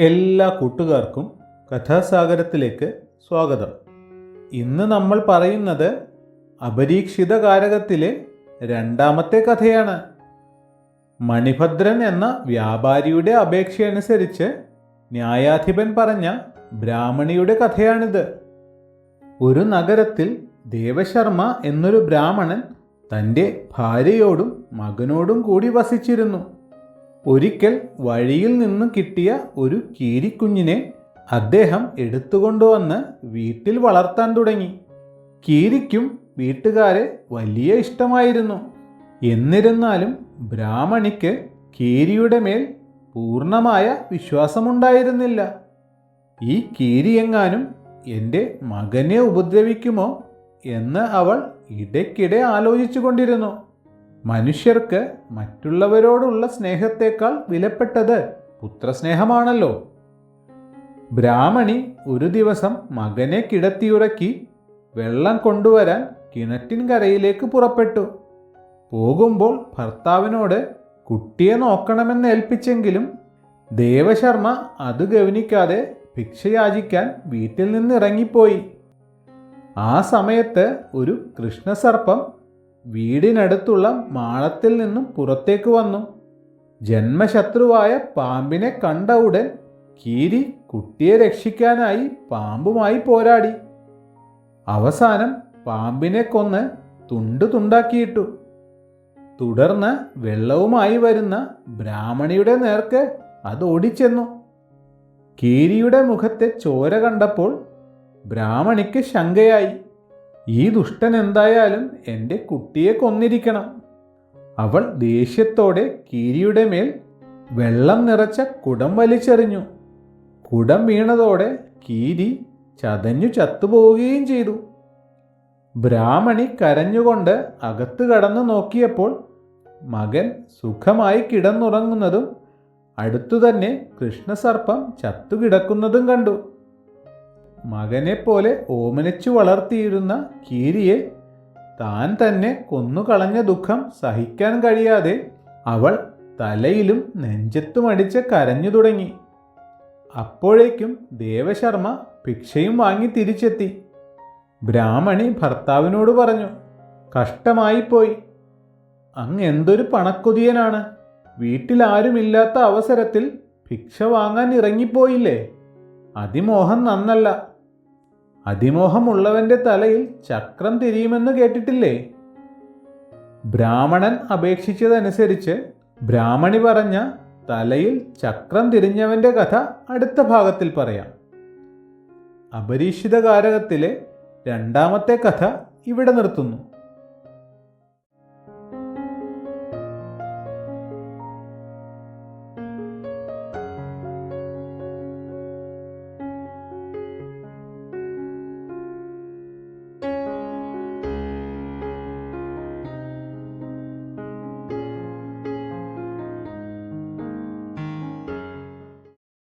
എല്ലാ കൂട്ടുകാർക്കും കഥാസാഗരത്തിലേക്ക് സ്വാഗതം. ഇന്ന് നമ്മൾ പറയുന്നത് അപരീക്ഷിത കാരകത്തിലെ രണ്ടാമത്തെ കഥയാണ്. മണിഭദ്രൻ എന്ന വ്യാപാരിയുടെ അപേക്ഷയനുസരിച്ച് ന്യായാധിപൻ പറഞ്ഞ ബ്രാഹ്മണിയുടെ കഥയാണിത്. ഒരു നഗരത്തിൽ ദേവശർമ്മ എന്നൊരു ബ്രാഹ്മണൻ തന്റെ ഭാര്യയോടും മകനോടും കൂടി വസിച്ചിരുന്നു. ഒരിക്കൽ വഴിയിൽ നിന്ന് കിട്ടിയ ഒരു കീരിക്കുഞ്ഞിനെ അദ്ദേഹം എടുത്തുകൊണ്ടുവന്ന് വീട്ടിൽ വളർത്താൻ തുടങ്ങി. കീരിക്കും വീട്ടുകാരെ വലിയ ഇഷ്ടമായിരുന്നു. എന്നിരുന്നാലും ബ്രാഹ്മണിക്ക് കീരിയുടെ മേൽ പൂർണമായ വിശ്വാസമുണ്ടായിരുന്നില്ല. ഈ കീരിയെങ്ങാനും എന്റെ മകനെ ഉപദ്രവിക്കുമോ എന്ന് അവൾ ഇടയ്ക്കിടെ ആലോചിച്ചു കൊണ്ടിരുന്നു മനുഷ്യർക്ക് മറ്റുള്ളവരോടുള്ള സ്നേഹത്തേക്കാൾ വിലപ്പെട്ടത് പുത്രസ്നേഹമാണല്ലോ. ബ്രാഹ്മണി ഒരു ദിവസം മകനെ കിടത്തിയുറക്കി വെള്ളം കൊണ്ടുവരാൻ കിണറ്റിൻകരയിലേക്ക് പുറപ്പെട്ടു. പോകുമ്പോൾ ഭർത്താവിനോട് കുട്ടിയെ നോക്കണമെന്ന് ഏൽപ്പിച്ചെങ്കിലും ദേവശർമ്മ അത് ഗവനിക്കാതെ ഭിക്ഷയാചിക്കാൻ വീട്ടിൽ നിന്നിറങ്ങിപ്പോയി. ആ സമയത്ത് ഒരു കൃഷ്ണസർപ്പം വീടിനടുത്തുള്ള മാളത്തിൽ നിന്നും പുറത്തേക്ക് വന്നു. ജന്മശത്രുവായ പാമ്പിനെ കണ്ട ഉടൻ കീരി കുട്ടിയെ രക്ഷിക്കാനായി പാമ്പുമായി പോരാടി. അവസാനം പാമ്പിനെ കൊന്ന് തുണ്ടു തുണ്ടാക്കിയിട്ടു. തുടർന്ന് വെള്ളവുമായി വരുന്ന ബ്രാഹ്മണിയുടെ നേർക്ക് അത് ഓടിച്ചെന്നു. കീരിയുടെ മുഖത്തെ ചോര കണ്ടപ്പോൾ ബ്രാഹ്മണിക്ക് ശങ്കയായി. ഈ ദുഷ്ടൻ എന്തായാലും എന്റെ കുട്ടിയെ കൊന്നിരിക്കണം. അവൾ ദേഷ്യത്തോടെ കീരിയുടെ മേൽ വെള്ളം നിറച്ച കുടം വലിച്ചെറിഞ്ഞു. കുടം വീണതോടെ കീരി ചതഞ്ഞു ചത്തുപോവുകയും ചെയ്തു. ബ്രാഹ്മണി കരഞ്ഞുകൊണ്ട് അകത്ത് കടന്നു നോക്കിയപ്പോൾ മകൻ സുഖമായി കിടന്നുറങ്ങുന്നതും അടുത്തുതന്നെ കൃഷ്ണസർപ്പം ചത്തുകിടക്കുന്നതും കണ്ടു. മകനെപ്പോലെ ഓമനിച്ചു വളർത്തിയിരുന്ന കീരിയെ താൻ തന്നെ കൊന്നുകളഞ്ഞ ദുഃഖം സഹിക്കാൻ കഴിയാതെ അവൾ തലയിലും നെഞ്ചത്തും അടിച്ച് കരഞ്ഞു തുടങ്ങി. അപ്പോഴേക്കും ദേവശർമ്മ ഭിക്ഷയും വാങ്ങി തിരിച്ചെത്തി. ബ്രാഹ്മണി ഭർത്താവിനോട് പറഞ്ഞു കഷ്ടമായിപ്പോയി അങ്ങ് എന്തൊരു പണക്കൊതിയനാണ്. വീട്ടിലാരുമില്ലാത്ത അവസരത്തിൽ ഭിക്ഷ വാങ്ങാൻ ഇറങ്ങിപ്പോയില്ലേ? അതിമോഹം നന്നല്ല. അതിമോഹമുള്ളവന്റെ തലയിൽ ചക്രം തിരിയുമെന്ന് കേട്ടിട്ടില്ലേ? ബ്രാഹ്മണൻ അപേക്ഷിച്ചതനുസരിച്ച് ബ്രാഹ്മണി പറഞ്ഞ തലയിൽ ചക്രം തിരിഞ്ഞവന്റെ കഥ അടുത്ത ഭാഗത്തിൽ പറയാം. അപരീക്ഷിത കാരകത്തിലെ രണ്ടാമത്തെ കഥ ഇവിടെ നിർത്തുന്നു.